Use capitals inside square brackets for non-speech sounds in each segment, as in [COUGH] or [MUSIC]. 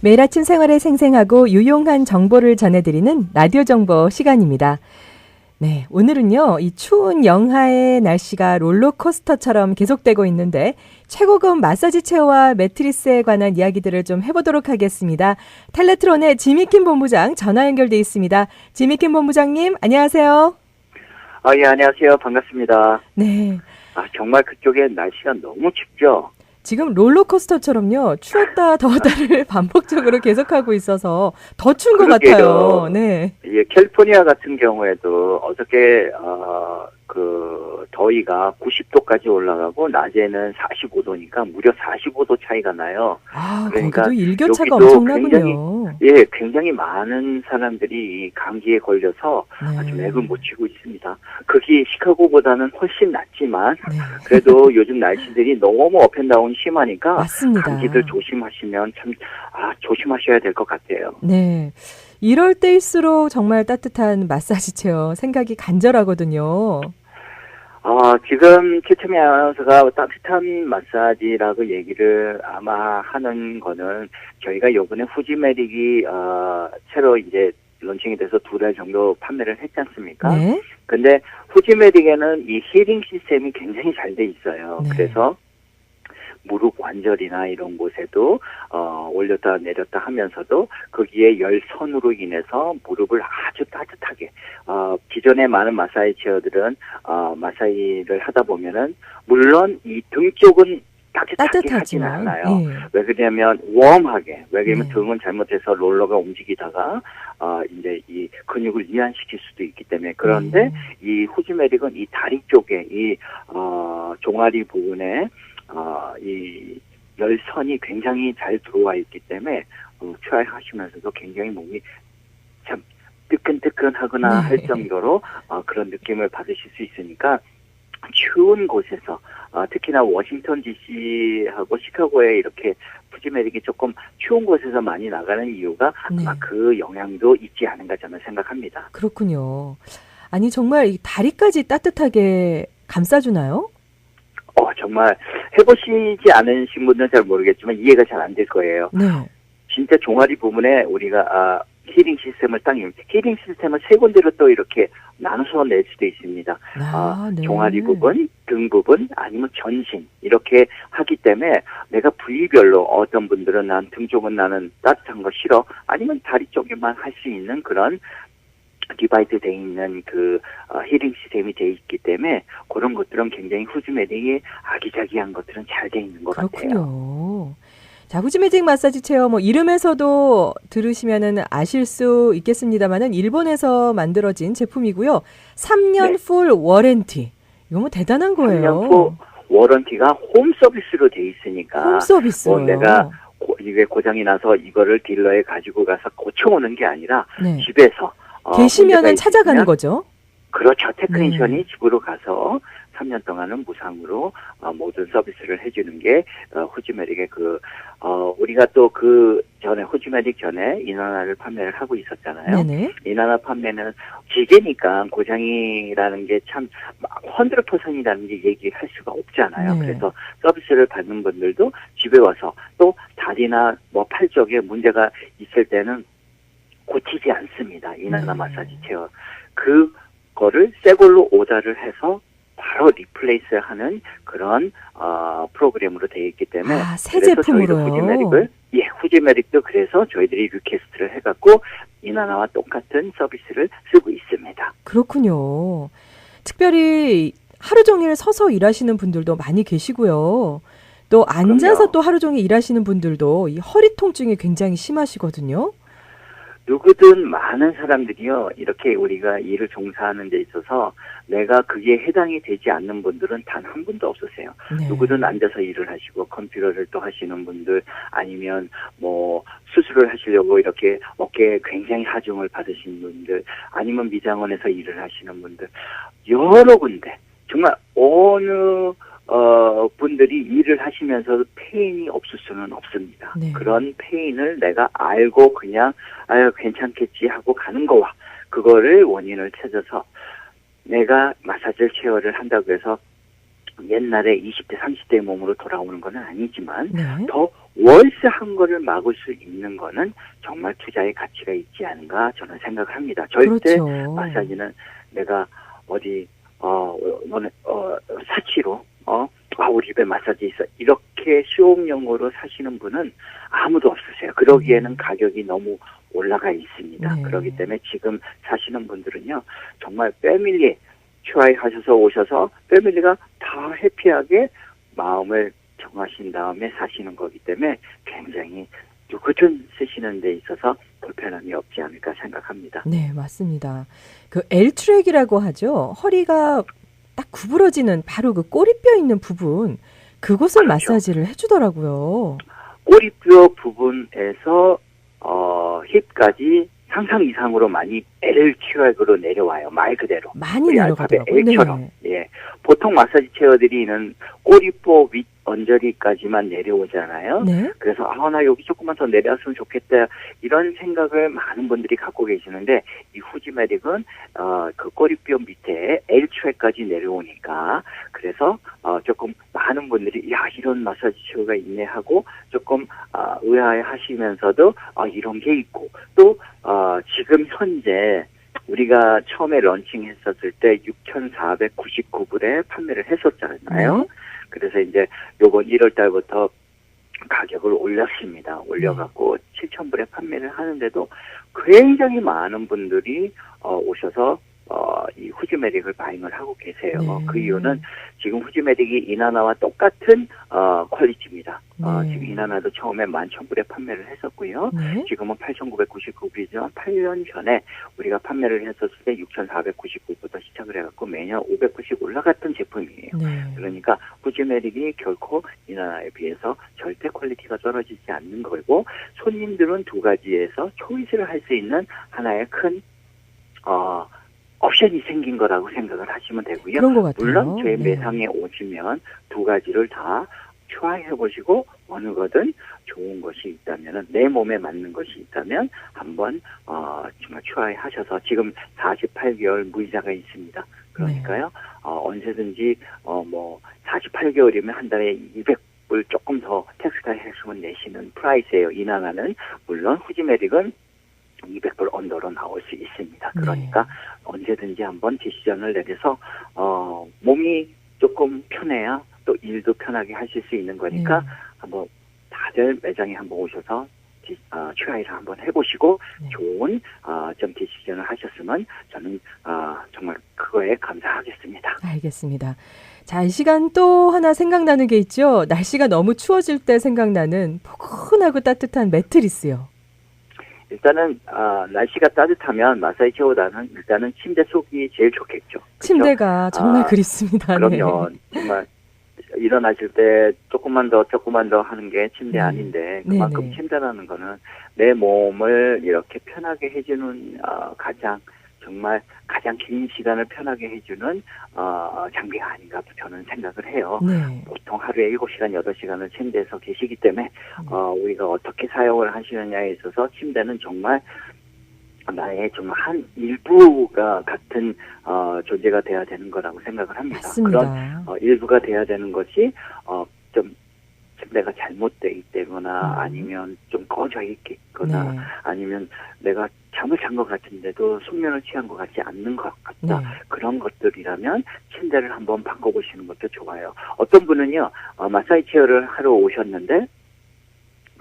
매일 아침 생활에 생생하고 유용한 정보를 전해드리는 라디오 정보 시간입니다. 네, 오늘은요, 이 추운 영하의 날씨가 롤러코스터처럼 계속되고 있는데, 최고급 마사지 체어와 매트리스에 관한 이야기들을 좀 해보도록 하겠습니다. 텔레트론의 지미킴 본부장 전화 연결돼 있습니다. 지미킴 본부장님, 안녕하세요. 아, 예, 안녕하세요. 반갑습니다. 네. 아, 정말 그쪽에 날씨가 너무 춥죠? 지금 롤러코스터처럼요, 추웠다, [LAUGHS] 더웠다를 [LAUGHS] 반복적으로 계속하고 있어서 더 추운 것 그러게요. 같아요. 네. 예, 캘리포니아 같은 경우에도 어저께, 어, 그, 더위가 90도까지 올라가고, 낮에는 45도니까 무려 45도 차이가 나요. 아, 그러니까 거기도 일교차가 엄청나군요. 예, 굉장히 많은 사람들이 이 감기에 걸려서 아주 네. 맥을 못 치고 있습니다. 그게 시카고보다는 훨씬 낫지만, 네. 그래도 요즘 날씨들이 너무 업앤다운 심하니까, 맞습니다. 감기들 조심하시면 참, 아, 조심하셔야 될 것 같아요. 네. 이럴 때일수록 정말 따뜻한 마사지 체어 생각이 간절하거든요. 어, 지금 최첨이 아나운서가 따뜻한 마사지라고 얘기를 아마 하는 거는 저희가 요번에 후지메릭이, 어, 새로 이제 런칭이 돼서 두 달 정도 판매를 했지 않습니까? 네. 근데 후지메릭에는 이 힐링 시스템이 굉장히 잘 돼 있어요. 네. 그래서 무릎 관절이나 이런 곳에도 어, 올렸다 내렸다 하면서도 거기에 열선으로 인해서 무릎을 아주 따뜻하게 어, 기존의 많은 마사지 체어들은 어, 마사지를 하다 보면은 물론 이 등 쪽은 따뜻하게 따뜻하지만. 않아요. 예. 왜 그러냐면 웜하게 왜 그러냐면 네. 등은 잘못해서 롤러가 움직이다가 어 이제 이 근육을 이완시킬 수도 있기 때문에 그런데 네. 이 후지메릭은 이 다리 쪽에 이 어 종아리 부분에 어 이 열선이 굉장히 잘 들어와 있기 때문에 어, 트라이하시면서도 굉장히 몸이 참 뜨끈뜨끈하거나 네. 할 정도로 어, 그런 느낌을 받으실 수 있으니까 추운 곳에서 어, 특히나 워싱턴 D.C.하고 시카고에 이렇게 푸지메릭이 조금 추운 곳에서 많이 나가는 이유가 네. 아마 그 영향도 있지 않은가 저는 생각합니다. 그렇군요. 아니, 정말 이 다리까지 따뜻하게 감싸주나요? 어 정말 해보시지 않으신 분들은 잘 모르겠지만 이해가 잘 안 될 거예요. 네. 진짜 종아리 부분에 우리가 아, 힐링 시스템을 딱 임- 힐링 시스템을 세 군데로 또 이렇게 나눠서 낼 수도 있습니다. 아, 네. 종아리 부분, 등 부분, 아니면 전신 이렇게 하기 때문에 내가 부위별로 어떤 분들은 난 등 쪽은 나는 따뜻한 거 싫어, 아니면 다리 쪽에만 할 수 있는 그런 디바이드 돼 있는 그 어, 힐링 시스템이 돼 있기 때문에 그런 것들은 굉장히 후즈메딩이 아기자기한 것들은 잘 돼 있는 것 같아요. 그렇군요. 자, 후지매직 마사지 체어 뭐 이름에서도 들으시면은 아실 수 있겠습니다만은 일본에서 만들어진 제품이고요. 3년 네. 풀 워렌티. 이거 뭐 대단한 거예요. 3년 후 워런티가 홈 서비스로 돼 있으니까 홈 서비스로. 뭐 내가 고- 이게 고장이 나서 이거를 딜러에 가지고 가서 고쳐오는 게 아니라 네. 집에서 어, 계시면은 찾아가는 거죠. 그렇죠. 테크니션이 네. 집으로 가서 3년 동안은 무상으로 어, 모든 서비스를 해주는 게 어, 후지메릭의 그 어, 우리가 또 그 전에 후지메릭 전에 이나나를 판매를 하고 있었잖아요. 네네. 이나나 판매는 기계니까 고장이라는 게참 100%이라는 게 얘기할 수가 없잖아요. 네. 그래서 서비스를 받는 분들도 집에 와서 또 다리나 뭐 팔 쪽에 문제가 있을 때는 고치지 않습니다. 이나나 네. 마사지 체어. 그거를 새 걸로 오다를 해서 바로 리플레이스 하는 그런 어, 프로그램으로 되어 있기 때문에 아, 새 제품으로요. 후지메릭을 예, 후지메릭도 그래서 저희들이 리퀘스트를 해갖고 이나나와 똑같은 서비스를 쓰고 있습니다. 그렇군요. 특별히 하루 종일 서서 일하시는 분들도 많이 계시고요. 또 앉아서 그럼요. 또 하루 종일 일하시는 분들도 이 허리 통증이 굉장히 심하시거든요. 누구든 많은 사람들이요, 이렇게 우리가 일을 종사하는 데 있어서 내가 그게 해당이 되지 않는 분들은 단 한 분도 없으세요. 네. 누구든 앉아서 일을 하시고 컴퓨터를 또 하시는 분들 아니면 뭐 수술을 하시려고 이렇게 어깨에 굉장히 하중을 받으신 분들 아니면 미장원에서 일을 하시는 분들 여러 군데 정말 어느 어 분들이 일을 하시면서 페인이 없을 수는 없습니다. 네. 그런 페인을 내가 알고 그냥 아유 괜찮겠지 하고 가는 거와 그거를 원인을 찾아서 내가 마사지 체어를 한다고 해서 옛날에 20대, 30대의 몸으로 돌아오는 건 아니지만 네. 더 월세한 거를 막을 수 있는 거는 정말 투자의 가치가 있지 않은가 저는 생각을 합니다. 절대 그렇죠. 마사지는 내가 어디 어, 너네, 어 사치로 어 아, 우리 집에 마사지 있어 이렇게 수용용으로 사시는 분은 아무도 없으세요. 그러기에는 음. 가격이 너무 올라가 있습니다. 네. 그렇기 때문에 지금 사시는 분들은요 정말 패밀리 추아이 하셔서 오셔서 패밀리가 다 해피하게 마음을 정하신 다음에 사시는 거기 때문에 굉장히 누구든 쓰시는 데 있어서 불편함이 없지 않을까 생각합니다. 네, 맞습니다. 그 L트랙이라고 하죠. 허리가 딱 구부러지는 바로 그 꼬리뼈 있는 부분 그곳을 그렇죠. 마사지를 해주더라고요. 꼬리뼈 부분에서 어 힙까지 상상 이상으로 많이 L큐액으로 내려와요. 말 그대로. 많이 내려가더라고요. L처럼. 네. 예. 보통 마사지 체어들이 있는 꼬리뼈 윗 언저리까지만 내려오잖아요. 네. 그래서 아 나 여기 조금만 더 내려왔으면 좋겠다 이런 생각을 많은 분들이 갖고 계시는데 이 후지메릭은 어 그 꼬리뼈 밑에 L추에까지 내려오니까 그래서 어 조금 많은 분들이 야 이런 마사지 체어가 있네 하고 조금 어, 의아해 하시면서도 아 이런 게 있고 또 어, 지금 현재 우리가 처음에 런칭했었을 때 6,499불에 판매를 했었잖아요. 네. 그래서 이제 요번 1월 달부터 가격을 올렸습니다. 올려갖고 7,000불에 판매를 하는데도 굉장히 많은 분들이 어, 오셔서 어, 이 후지메릭을 바잉을 하고 계세요. 네. 그 이유는 지금 후지메릭이 이나나와 똑같은 어, 퀄리티입니다. 어, 네. 지금 이나나도 처음에 11,000불에 판매를 했었고요. 네. 지금은 8,999불이지만 8년 전에 우리가 판매를 했었을 때 6,499불부터 시작을 해갖고 매년 500불씩 올라갔던 제품이에요. 네. 그러니까 후지메릭이 결코 이나나에 비해서 절대 퀄리티가 떨어지지 않는 거고 손님들은 두 가지에서 초이스를 할 수 있는 하나의 큰 어, 옵션이 생긴 거라고 생각을 하시면 되고요. 그런 것 같아요. 물론 저희 네. 매상에 오시면 두 가지를 다 트라이해 보시고 어느 거든 좋은 것이 있다면 내 몸에 맞는 것이 있다면 한번 어, 정말 트라이 하셔서 지금 48개월 무이자가 있습니다. 그러니까요 어, 언제든지 어, 뭐 48개월이면 한 달에 200불 조금 더 텍스가 했으면 내시는 프라이스예요. 이나가는 물론 후지메릭은 200불 언더로 나올 수 있습니다. 그러니까 네. 언제든지 한번 디시전을 내려서 어 몸이 조금 편해야 또 일도 편하게 하실 수 있는 거니까 네. 한번 다들 매장에 한번 오셔서 디, 어, 트라이를 한번 해보시고 네. 좋은 어, 좀 디시전을 하셨으면 저는 어, 정말 그거에 감사하겠습니다. 알겠습니다. 자, 이 시간 또 하나 생각나는 게 있죠. 날씨가 너무 추워질 때 생각나는 포근하고 따뜻한 매트리스요. 일단은 어, 날씨가 따뜻하면 마사지 체어보다는 일단은 침대 속이 제일 좋겠죠. 그쵸? 침대가 정말 아, 그립습니다. 그럼요. 정말 일어나실 때 조금만 더 조금만 더 하는 게 침대 네. 아닌데 네, 그만큼 네. 침대라는 거는 내 몸을 이렇게 편하게 해주는 어, 가장 정말 가장 긴 시간을 편하게 해주는 어, 장비가 아닌가 저는 생각을 해요. 네. 네. 보통 하루에 7시간, 8시간을 침대에서 계시기 때문에 어, 우리가 어떻게 사용을 하시느냐에 있어서 침대는 정말 나의 정말 한 일부가 같은 어, 존재가 돼야 되는 거라고 생각을 합니다. 그런 맞습니다. 어, 일부가 돼야 되는 것이 어, 좀 침대가 잘못돼 있다거나 음. 아니면 좀 꺼져 있거나 네. 아니면 내가 잠을 잔 것 같은데도 숙면을 취한 것 같지 않는 것 같다. 네. 그런 것들이라면 침대를 한번 바꿔보시는 것도 좋아요. 어떤 분은요, 어, 마사지 체어를 하러 오셨는데,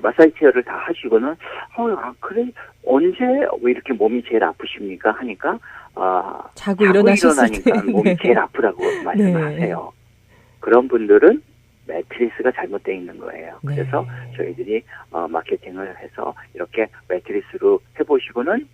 마사지 체어를 다 하시고는, 어, 아, 그래, 언제, 왜 이렇게 몸이 제일 아프십니까? 하니까, 아, 자고 자고 일어나니까 때. 몸이 [LAUGHS] 네. 제일 아프다고 말씀하세요. 그런 분들은 매트리스가 잘못되어 있는 거예요. 네. 그래서 저희들이 어, 마케팅을 해서 이렇게 매트리스로 해보시고는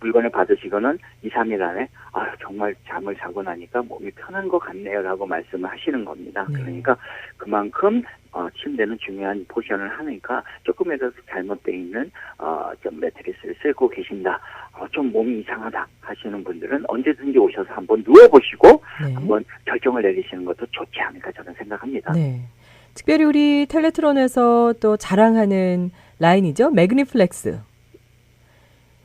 물건을 받으시고는 2, 3일 안에 아 정말 잠을 자고 나니까 몸이 편한 것 같네요라고 말씀을 하시는 겁니다. 네. 그러니까 그만큼 어, 침대는 중요한 포션을 하니까 조금이라도 잘못되어 있는 어, 좀 매트리스를 쓰고 계신다. 어, 좀 몸이 이상하다 하시는 분들은 언제든지 오셔서 한번 누워보시고 네. 한번 결정을 내리시는 것도 좋지 않을까 저는 생각합니다. 네. 특별히 우리 텔레트론에서 또 자랑하는 라인이죠. 매그니플렉스.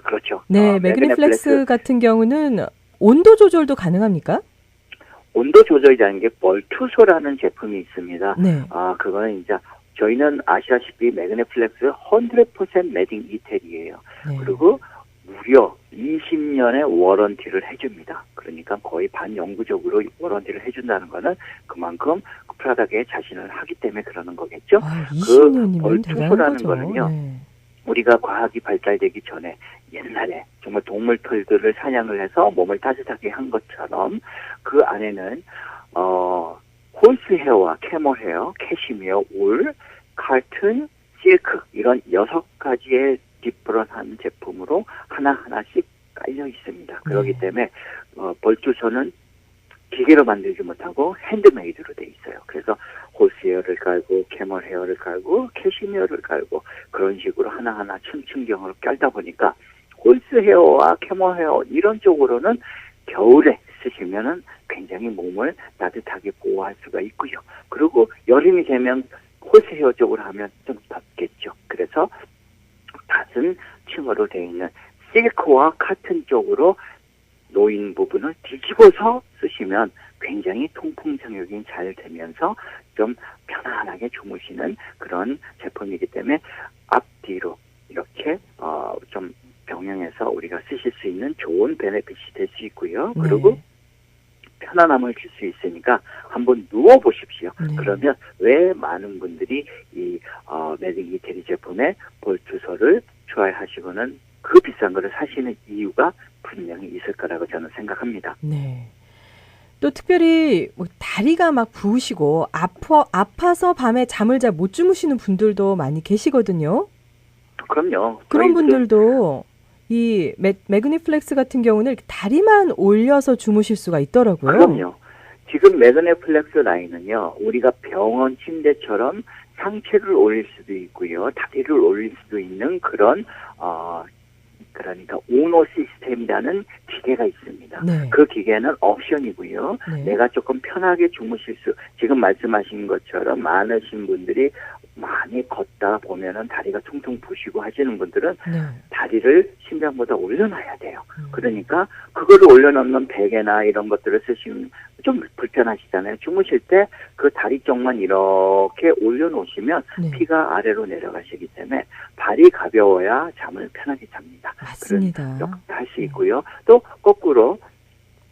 그렇죠. 네, 어, 매그니플렉스 같은 경우는 온도 조절도 가능합니까? 온도 조절이 되는 게 벌투소라는 제품이 있습니다. 네. 아, 그거는 이제 저희는 아시다시피 매그네플렉스 100% 매딩 이태리예요. 네. 그리고 무려 20년의 워런티를 해줍니다. 그러니까 거의 반영구적으로 워런티를 해준다는 거는 그만큼 그 프라닥에 자신을 하기 때문에 그러는 거겠죠. 아, 20년이면 대단한 벌투소라는. 거는요. 네. 우리가 과학이 발달되기 전에 옛날에 정말 동물 털들을 사냥을 해서 몸을 따뜻하게 한 것처럼 그 안에는 어 홀스 헤어와 캐머 헤어, 캐시미어, 울, 칼튼, 실크 이런 여섯 가지의 디프런한 제품으로 하나하나씩 깔려 있습니다. 그렇기 네. 때문에 어, 벌주선은 기계로 만들지 못하고 핸드메이드로 돼 있어요. 그래서 홀스 헤어를 깔고 캐머 헤어를 깔고 캐시미어를 깔고 그런 식으로 하나하나 층층경으로 깔다 보니까 홀스 헤어와 캐머 헤어 이런 쪽으로는 겨울에 쓰시면은 굉장히 몸을 따뜻하게 보호할 수가 있고요. 그리고 여름이 되면 홀스 헤어 쪽으로 하면 좀 덥겠죠. 그래서 같은 층으로 되어 있는 실크와 카튼 쪽으로 놓인 부분을 뒤집어서 쓰시면 굉장히 통풍 정역이 잘 되면서 좀 편안하게 주무시는 그런 제품이기 때문에 앞뒤로 이렇게 어 좀 병행해서 우리가 쓰실 수 있는 좋은 베네핏이 될 수 있고요. 그리고 네. 편안함을 줄 수 있으니까 한번 누워 보십시오. 네. 그러면 왜 많은 분들이 이 어, 이태리 제품의 볼투소를 좋아하시고는 그 비싼 거를 사시는 이유가 분명히 있을 거라고 저는 생각합니다. 네. 또 특별히 뭐 다리가 막 부으시고 아파 아파서 밤에 잠을 잘 못 주무시는 분들도 많이 계시거든요. 그럼요. 그런 분들도 이 매, 매그니플렉스 같은 경우는 다리만 올려서 주무실 수가 있더라고요. 그럼요. 지금 매그네플렉스 라인은요, 우리가 병원 침대처럼 상체를 올릴 수도 있고요, 다리를 올릴 수도 있는 그런, 어, 그러니까 오노 시스템이라는 기계가 있습니다. 네. 그 기계는 옵션이고요. 네. 내가 조금 편하게 주무실 수, 지금 말씀하신 것처럼 많으신 분들이 많이 걷다 보면은 다리가 퉁퉁 부시고 하시는 분들은 네. 다리를 심장보다 올려놔야 돼요. 음. 그러니까 그거를 올려놓는 베개나 이런 것들을 쓰시면 좀 불편하시잖아요. 주무실 때 그 다리 쪽만 이렇게 올려놓으시면 네. 피가 아래로 내려가시기 때문에 발이 가벼워야 잠을 편하게 잡니다. 맞습니다. 할수 있고요. 또 거꾸로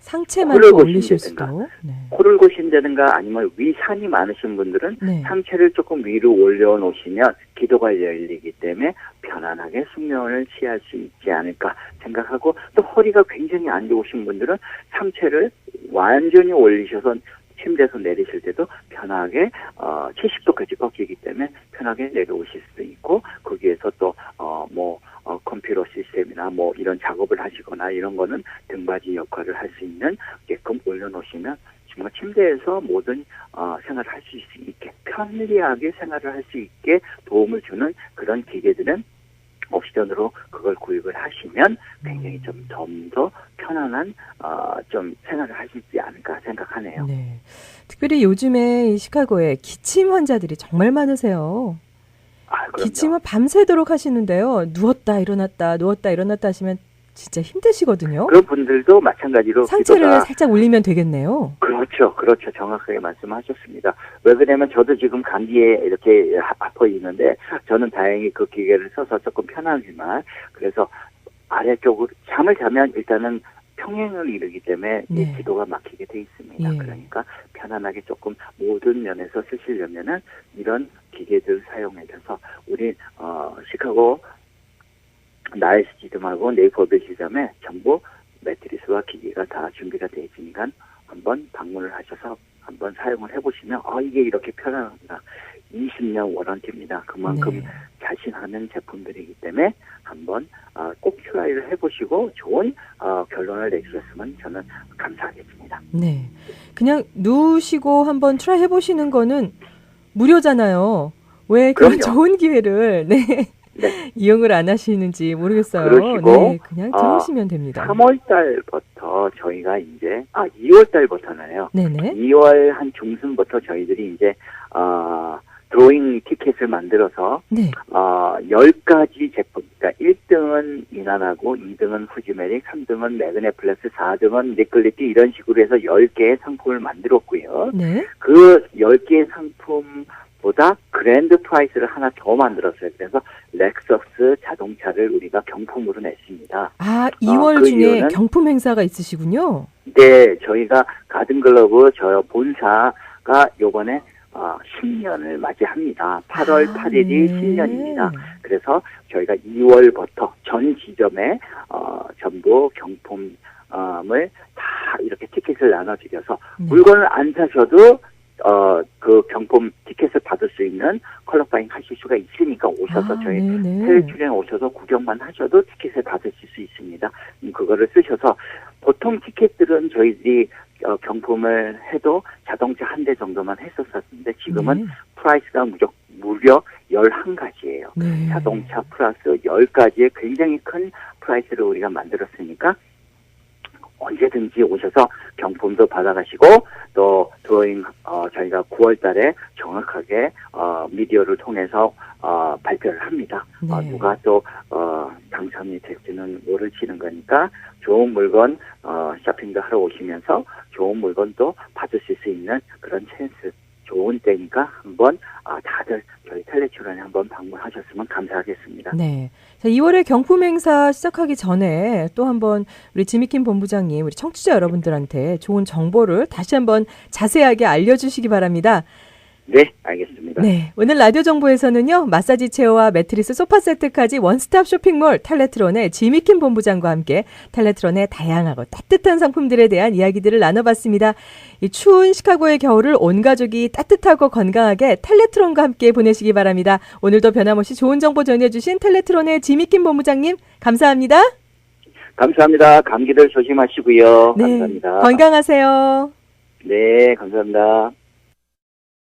상체만 올리실. 수도. 네. 코를 고신다든가 아니면 위산이 많으신 분들은 네. 상체를 조금 위로 올려놓으시면 기도가 열리기 때문에 편안하게 숙면을 취할 수 있지 않을까 생각하고 또 허리가 굉장히 안 좋으신 분들은 상체를 완전히 올리셔서 침대에서 내리실 때도 편하게 어 70도까지 꺾이기 때문에 편하게 내려오실 수도 있고 거기에서 또어뭐 어, 컴퓨터 시스템이나 뭐 이런 작업을 하시거나 이런 거는 등받이 역할을 할 수 있는 게끔 올려놓으시면 정말 침대에서 모든 어, 생활을 할 수 있게 편리하게 생활을 할 수 있게 도움을 주는 그런 기계들은 옵션으로 그걸 구입을 하시면 굉장히 좀 좀 더 편안한 어, 좀 생활을 하시지 않을까 생각하네요. 네. 특별히 요즘에 이 시카고에 기침 환자들이 정말 많으세요. 아. 기침을 밤새도록 하시는데요. 누웠다 일어났다 누웠다 일어났다 하시면 진짜 힘드시거든요. 그런 분들도 마찬가지로 상체를 살짝 올리면 되겠네요. 그렇죠, 그렇죠. 정확하게 말씀하셨습니다. 왜 그러냐면 저도 지금 감기에 이렇게 아- 아파 있는데 저는 다행히 그 기계를 써서 조금 편하지만 그래서 아래쪽으로 잠을 자면 일단은 평행을 이루기 때문에 이 네. 기도가 막히게 돼 있습니다. 예. 그러니까 편안하게 조금 모든 면에서 쓰시려면은 이런 기계들 사용해서 우리 어 시카고 나이스 지점하고 네이버빌 지점에 전부 매트리스와 기기가 다 준비가 되어 있으니까 한번 방문을 하셔서 한번 사용을 해보시면 아 이게 이렇게 편안하구나 20년 워런티입니다 그만큼 네. 자신하는 제품들이기 때문에 한번 아, 꼭 트라이를 해보시고 좋은 어, 결론을 내주셨으면 저는 감사하겠습니다 네. 그냥 누우시고 한번 트라이 해보시는 거는 무료잖아요. 왜그 그럼요. 좋은 기회를 네. 네. [LAUGHS] 이용을 안 하시는지 모르겠어요. 그러시고, 네, 그냥 아, 들어오시면 됩니다. 3월 달부터 저희가 이제 아 2월 달부터나요 네네. 2월 한 중순부터 저희들이 이제 어, 드로잉 티켓을 만들어서 네. 어, 10가지 제품, 그러니까 1등은 1등은 이난하고 2등은 후지메릭, 3등은 매그네플렉스, 4등은 니클리티 이런 식으로 해서 10개의 상품을 만들었고요. 네. 그 10개의 상품보다 그랜드 프라이스를 하나 더 만들었어요. 그래서 렉서스 자동차를 우리가 경품으로 냈습니다. 아, 2월 그 중에 경품 행사가 있으시군요. 네, 저희가 가든글러브 저 본사가 요번에 어, 10년을 맞이합니다. 8월 아, 8일이 네. 10년입니다. 그래서 저희가 2월부터 전 지점에 어, 전부 경품을 다 이렇게 티켓을 나눠드려서 네. 물건을 안 사셔도 어, 그 경품 티켓을 받을 수 있는 컬러파잉 하실 수가 있으니까 오셔서 아, 저희 네네. 해외 출연 오셔서 구경만 하셔도 티켓을 받으실 수 있습니다. 음, 그거를 쓰셔서 보통 티켓들은 저희들이 어, 경품을 해도 자동차 한 대 정도만 했었었는데 지금은 네. 프라이스가 무려, 무려 11가지예요. 네. 자동차 플러스 10가지의 굉장히 큰 프라이스를 우리가 만들었으니까 언제든지 오셔서 경품도 받아가시고 또 드로잉 어, 저희가 9월 달에 정확하게 어, 미디어를 통해서 어, 발표를 합니다. 어, 네. 누가 또 어, 당첨이 될지는 모르시는 거니까 좋은 물건 어, 쇼핑도 하러 오시면서 좋은 물건도 받으실 수 있는 그런 찬스 좋은 때니까 한번 아, 다들 저희 텔레출연에 한번 방문하셨으면 감사하겠습니다. 네. 자, 2월에 경품 행사 시작하기 전에 또 한번 우리 지미킴 본부장님, 우리 청취자 여러분들한테 좋은 정보를 다시 한번 자세하게 알려주시기 바랍니다. 네, 알겠습니다. 네. 오늘 라디오 정보에서는요, 마사지 체어와 매트리스 소파 세트까지 원스톱 쇼핑몰 텔레트론의 지미킴 본부장과 함께 텔레트론의 다양하고 따뜻한 상품들에 대한 이야기들을 나눠봤습니다. 이 추운 시카고의 겨울을 온 가족이 따뜻하고 건강하게 텔레트론과 함께 보내시기 바랍니다. 오늘도 변함없이 좋은 정보 전해주신 텔레트론의 지미킴 본부장님, 감사합니다. 감사합니다. 감기들 조심하시고요. 네. 감사합니다. 건강하세요. 네, 감사합니다.